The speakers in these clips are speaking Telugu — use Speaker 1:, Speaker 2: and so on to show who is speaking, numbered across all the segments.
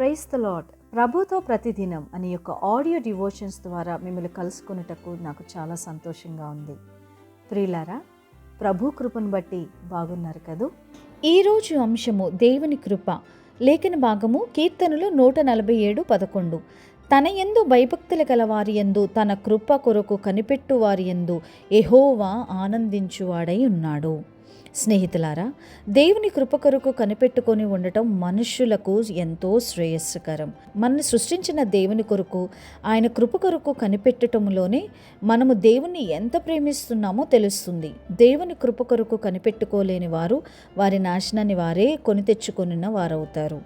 Speaker 1: ప్రైస్ ద లాడ్ ప్రభుతో ప్రతిదినం అనే యొక్క ఆడియో డివోషన్స్ ద్వారా మిమ్మల్ని కలుసుకునేటకు నాకు చాలా సంతోషంగా ఉంది. ప్రియులారా ప్రభు కృపను బట్టి బాగున్నారు కదూ?
Speaker 2: ఈరోజు అంశము దేవుని కృప. లేఖన భాగము కీర్తనలు నూట నలభై ఏడు పదకొండు. తన ఎందు భయభక్తులు గలవారి ఎందు తన కృప కొరకు కనిపెట్టు వారి ఎందు ఎహోవా ఆనందించువాడై ఉన్నాడు. స్నేహితులారా దేవుని కృప కొరకు కనిపెట్టుకొని ఉండటం మనుష్యులకు ఎంతో శ్రేయస్కరం. మనల్ని సృష్టించిన దేవుని కొరకు ఆయన కృప కొరకు కనిపెట్టడంలోనే మనము దేవుని ఎంత ప్రేమిస్తున్నామో తెలుస్తుంది. దేవుని కృప కొరకు కనిపెట్టుకోలేని వారు వారి నాశనాన్ని వారే కొని తెచ్చుకొనిన వారవుతారు.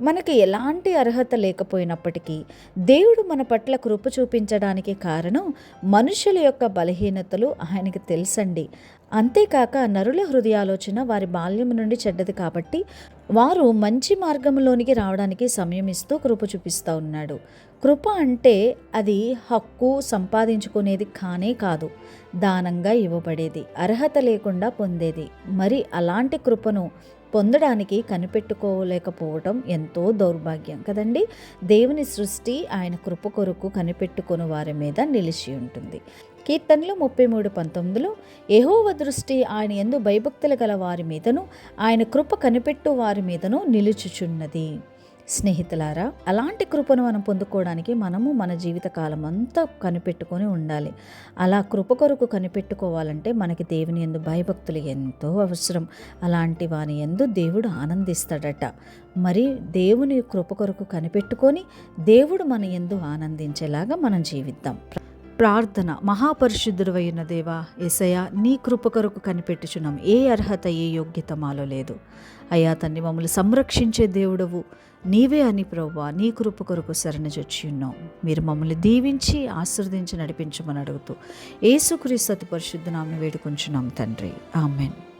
Speaker 2: మనకి ఎలాంటి అర్హత లేకపోయినప్పటికీ దేవుడు మన పట్ల కృప చూపించడానికి కారణం మనుషుల యొక్క బలహీనతలు ఆయనకి తెలుసండి. అంతేకాక నరుల హృదయాలోచన వారి బాల్యం నుండి చెడ్డది కాబట్టి వారు మంచి మార్గంలోనికి రావడానికి సమయం ఇస్తూ కృప చూపిస్తూ ఉన్నాడు. కృప అంటే అది హక్కు సంపాదించుకునేది కానే కాదు దానంగా ఇవ్వబడేది అర్హత లేకుండా పొందేది. మరి అలాంటి కృపను పొందడానికి కనిపెట్టుకోలేకపోవటం ఎంతో దౌర్భాగ్యం కదండి. దేవుని సృష్టి ఆయన కృప కొరకు కనిపెట్టుకుని వారి మీద నిలిచి ఉంటుంది. కీర్తనలు ముప్పై మూడు పంతొమ్మిదిలో యహోవ దృష్టి ఆయన ఎందు భయభక్తులు గల వారి మీదను ఆయన కృప కనిపెట్టు వారి మీదను నిలుచుచున్నది. స్నేహితులారా అలాంటి కృపను మనం పొందుకోవడానికి మనము మన జీవితకాలం అంతా కనిపెట్టుకొని ఉండాలి. అలా కృప కొరకు కనిపెట్టుకోవాలంటే మనకి దేవుని ఎందు భయభక్తులు ఎంతో అవసరం. అలాంటి వాని ఎందు దేవుడు ఆనందిస్తాడట. మరి దేవుని కృప కొరకు కనిపెట్టుకొని దేవుడు మన ఎందు ఆనందించేలాగా మనం జీవిద్దాం. ప్రార్థన మహాపరిశుద్ధుడు దేవా ఏసయ్య నీ కృప కొరకు కనిపెట్టుచున్నాం. ఏ అర్హత ఏ యోగ్యత మాలో లేదు. అయ్యా తన్ని మమ్మల్ని సంరక్షించే దేవుడవు. నీవే అని ప్రవ్వా నీ కృప కొరకు శరణజొచ్చి ఉన్నాం. మీరు మమ్మల్ని దీవించి ఆశీర్వదించి నడిపించమని అడుగుతూ ఏసుక్రీస్తు అతి పరిశుద్ధ నామని వేడుకుంటున్నాం తండ్రి. ఆమెన్.